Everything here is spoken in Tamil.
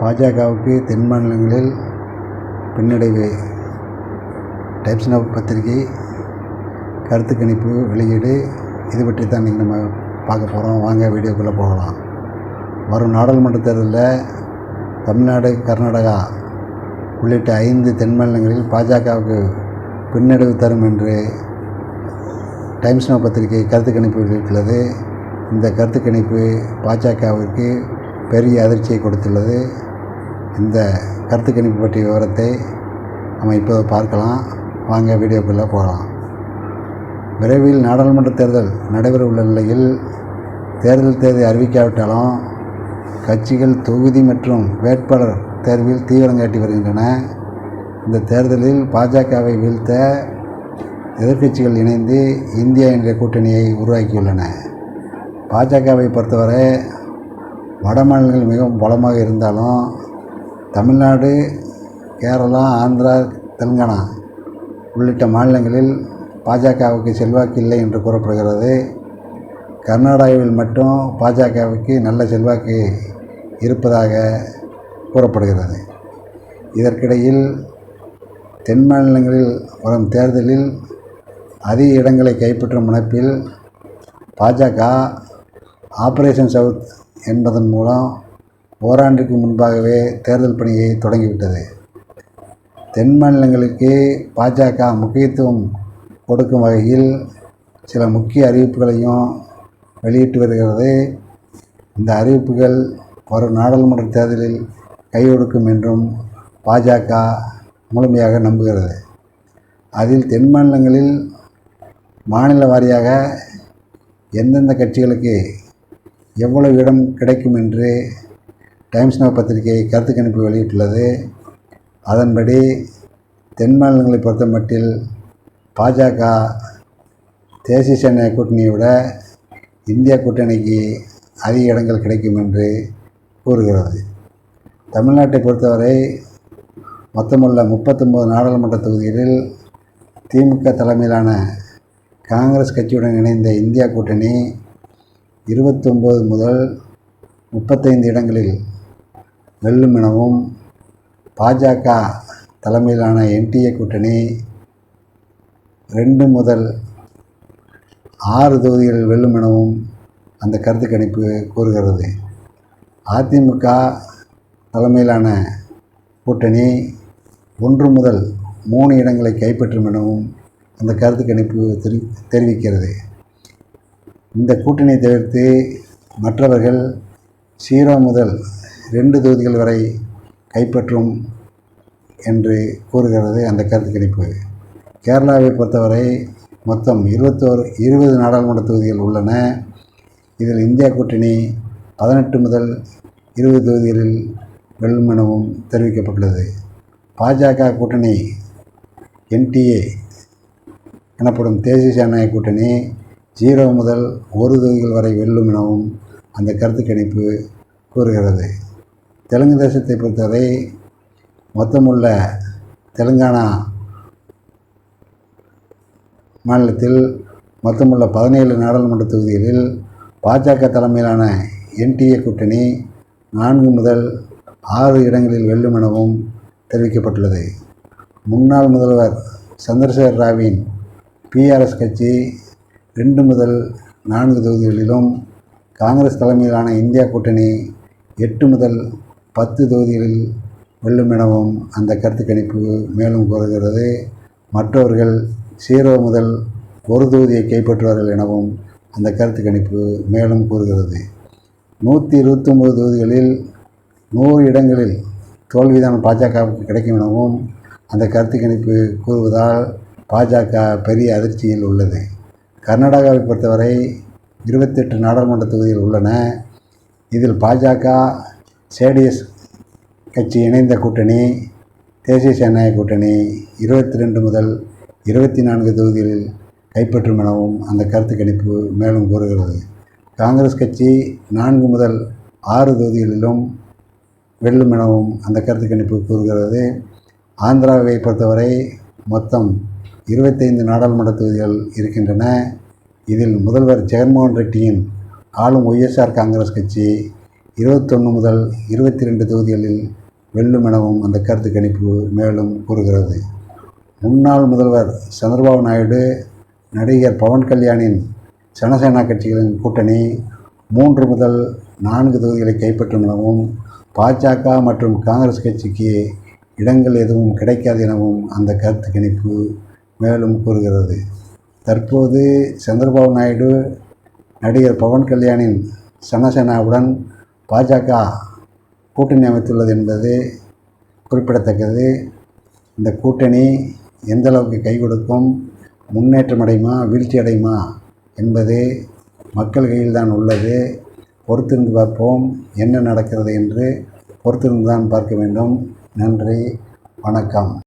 பாஜகவுக்கு தென் மாநிலங்களில் பின்னடைவு. டைம்ஸ் ஆஃப் பத்திரிகை கருத்து கணிப்பு வெளியீடு இது பற்றி தான் இன்றைக்கி நம்ம பார்க்க போகிறோம் வாங்க வீடியோக்குள்ளே போகலாம். வரும் நாடாளுமன்ற தேர்தலில் தமிழ்நாடு கர்நாடகா உள்ளிட்ட ஐந்து தென் மாநிலங்களில் பாஜகவுக்கு பின்னடைவு தரும் என்று டைம்ஸ் நோ பத்திரிகை கருத்து கணிப்பு வெளியிட்டுள்ளது. இந்த கருத்து கணிப்பு பாஜகவிற்கு பெரிய அதிர்ச்சியை கொடுத்துள்ளது. இந்த கருத்து கணிப்பு பற்றிய விவரத்தை நம்ம இப்போது பார்க்கலாம். வாங்க வீடியோக்குள்ளே போகலாம். விரைவில் நாடாளுமன்ற தேர்தல் நடைபெற உள்ள நிலையில் தேர்தல் தேதி அறிவிக்காவிட்டாலும் கட்சிகள் தொகுதி மற்றும் வேட்பாளர் தேர்வில் தீவிரம் காட்டி வருகின்றன. இந்த தேர்தலில் பாஜகவை வீழ்த்த எதிர்க்கட்சிகள் இணைந்து இந்தியா என்ற கூட்டணியை உருவாக்கியுள்ளன. பாஜகவை பொறுத்தவரை வட மாநிலங்கள் மிகவும் பலமாக இருந்தாலும் தமிழ்நாடு கேரளா ஆந்திரா தெலுங்கானா உள்ளிட்ட மாநிலங்களில் பாஜகவுக்கு செல்வாக்கு இல்லை என்று கூறப்படுகிறது. கர்நாடகாவில் மட்டும் பாஜகவுக்கு நல்ல செல்வாக்கு இருப்பதாக கூறப்படுகிறது. இதற்கிடையில் தென் மாநிலங்களில் வரும் தேர்தலில் அதிக இடங்களை கைப்பற்றும் முனைப்பில் பாஜக ஆப்ரேஷன் சவுத் என்பதன் மூலம் ஓராண்டுக்கு முன்பாகவே தேர்தல் பணியை தொடங்கிவிட்டது. தென் மாநிலங்களுக்கு பாஜக முக்கியத்துவம் கொடுக்கும் வகையில் சில முக்கிய அறிவிப்புகளையும் வெளியிட்டு வருகிறது. இந்த அறிவிப்புகள் வரும் நாடாளுமன்ற தேர்தலில் கை கொடுக்கும் என்றும் பாஜக முழுமையாக நம்புகிறது. அதில் தென் மாநிலங்களில் மாநில வாரியாக எந்தெந்த கட்சிகளுக்கு எவ்வளவு இடம் கிடைக்கும் என்று டைம்ஸ் நோ பத்திரிகை கருத்து கணிப்பு வெளியிட்டுள்ளது. அதன்படி தென் மாநிலங்களை பொறுத்த மட்டில் பாஜக தேசிய சேனை கூட்டணியை விட இந்தியா கூட்டணிக்கு அதிக இடங்கள் கிடைக்கும் என்று கூறுகிறது. தமிழ்நாட்டை பொறுத்தவரை மொத்தமுள்ள முப்பத்தொம்பது நாடாளுமன்ற தொகுதிகளில் திமுக தலைமையிலான காங்கிரஸ் கட்சியுடன் இணைந்த இந்தியா கூட்டணி இருபத்தொம்பது முதல் முப்பத்தைந்து இடங்களில் வெல்லும் எனவும் பாஜக தலைமையிலான என்டிஏ கூட்டணி ரெண்டு முதல் ஆறு தொகுதிகளில் வெல்லும் எனவும் அந்த கருத்து கணிப்பு கூறுகிறது. அதிமுக தலைமையிலான கூட்டணி ஒன்று முதல் மூணு இடங்களை கைப்பற்றும் எனவும் அந்த கருத்து கணிப்பு தெரி தெரிவிக்கிறது. இந்த கூட்டணியை தவிர்த்து மற்றவர்கள் ஜீரோ முதல் ரெண்டு தொகுதிகள் வரை கைப்பற்றும் என்று கூறுகிறது அந்த கருத்து கணிப்பு கேரளாவை பொறுத்தவரை மொத்தம் இருபத்தோரு இருபது நாடாளுமன்ற தொகுதிகள் உள்ளன. இதில் இந்தியா கூட்டணி பதினெட்டு முதல் இருபது தொகுதிகளில் வெல்லும் எனவும் தெரிவிக்கப்பட்டுள்ளது. பாஜக கூட்டணி என்டிஏ எனப்படும் தேசிய ஜனநாயக கூட்டணி ஜீரோ முதல் ஒரு தொகுதிகள் வரை வெல்லும் எனவும் அந்த கருத்து கணிப்பு கூறுகிறது. தெலுங்கு தேசத்தை பொறுத்தவரை மொத்தமுள்ள தெலுங்கானா மாநிலத்தில் மொத்தமுள்ள பதினேழு நாடாளுமன்ற தொகுதிகளில் பாஜக தலைமையிலான என்டிஏ கூட்டணி நான்கு முதல் ஆறு இடங்களில் வெல்லும் எனவும் தெரிவிக்கப்பட்டுள்ளது. முன்னாள் முதல்வர் சந்திரசேகர் ராவின் பிஆர்எஸ் கட்சி ரெண்டு முதல் நான்கு தொகுதிகளிலும் காங்கிரஸ் தலைமையிலான இந்தியா கூட்டணி எட்டு முதல் பத்து தொகுதிகளில் வெல்லும் எனவும் அந்த கருத்து கணிப்பு மேலும் கூறுகிறது. மற்றவர்கள் சீரோ முதல் ஒரு தொகுதியை கைப்பற்றுவார்கள் எனவும் அந்த கருத்து கணிப்பு மேலும் கூறுகிறது. நூற்றி இருபத்தொம்பது தொகுதிகளில் நூறு இடங்களில் தோல்விதான் பாஜகவுக்கு கிடைக்கும் எனவும் அந்த கருத்து கணிப்பு கூறுவதால் பாஜக பெரிய அதிர்ச்சியில் உள்ளது. கர்நாடகாவை பொறுத்தவரை இருபத்தெட்டு நாடாளுமன்ற தொகுதிகள் உள்ளன. இதில் பாஜக ஜேடிஎஸ் கட்சி இணைந்த கூட்டணி தேசிய ஜனநாயக கூட்டணி இருபத்தி ரெண்டு முதல் இருபத்தி நான்கு தொகுதிகளில் கைப்பற்றும் எனவும் அந்த கருத்து கணிப்பு மேலும் கூறுகிறது. காங்கிரஸ் கட்சி நான்கு முதல் ஆறு தொகுதிகளிலும் வெல்லும் எனவும் அந்த கருத்து கணிப்பு கூறுகிறது. ஆந்திராவை பொறுத்தவரை மொத்தம் இருபத்தைந்து நாடாளுமன்ற தொகுதிகள் இருக்கின்றன. இதில் முதல்வர் ஜெகன்மோகன் ரெட்டியின் ஆளும் ஒய்எஸ்ஆர் காங்கிரஸ் கட்சி இருபத்தொன்று முதல் இருபத்தி ரெண்டு தொகுதிகளில் வெல்லும் எனவும் அந்த கருத்து கணிப்பு மேலும் கூறுகிறது. முன்னாள் முதல்வர் சந்திரபாபு நாயுடு நடிகர் பவன் கல்யாணின் ஜனசேனா கட்சிகளின் கூட்டணி மூன்று முதல் நான்கு தொகுதிகளை கைப்பற்றும் எனவும் பாஜக மற்றும் காங்கிரஸ் கட்சிக்கு இடங்கள் எதுவும் கிடைக்காது எனவும் அந்த கருத்து கணிப்பு மேலும் கூறுகிறது. தற்போது சந்திரபாபு நாயுடு நடிகர் பவன் கல்யாணின் சனசேனாவுடன் பாஜக கூட்டணி அமைத்துள்ளது என்பது குறிப்பிடத்தக்கது. இந்த கூட்டணி எந்த அளவுக்கு கை கொடுக்கும் முன்னேற்றம் அடையுமா வீழ்ச்சி அடையுமா என்பது மக்கள் கையில் தான் உள்ளது. பொறுத்திருந்து பார்ப்போம் என்ன நடக்கிறது என்று பொறுத்திருந்து தான் பார்க்க வேண்டும். நன்றி வணக்கம்.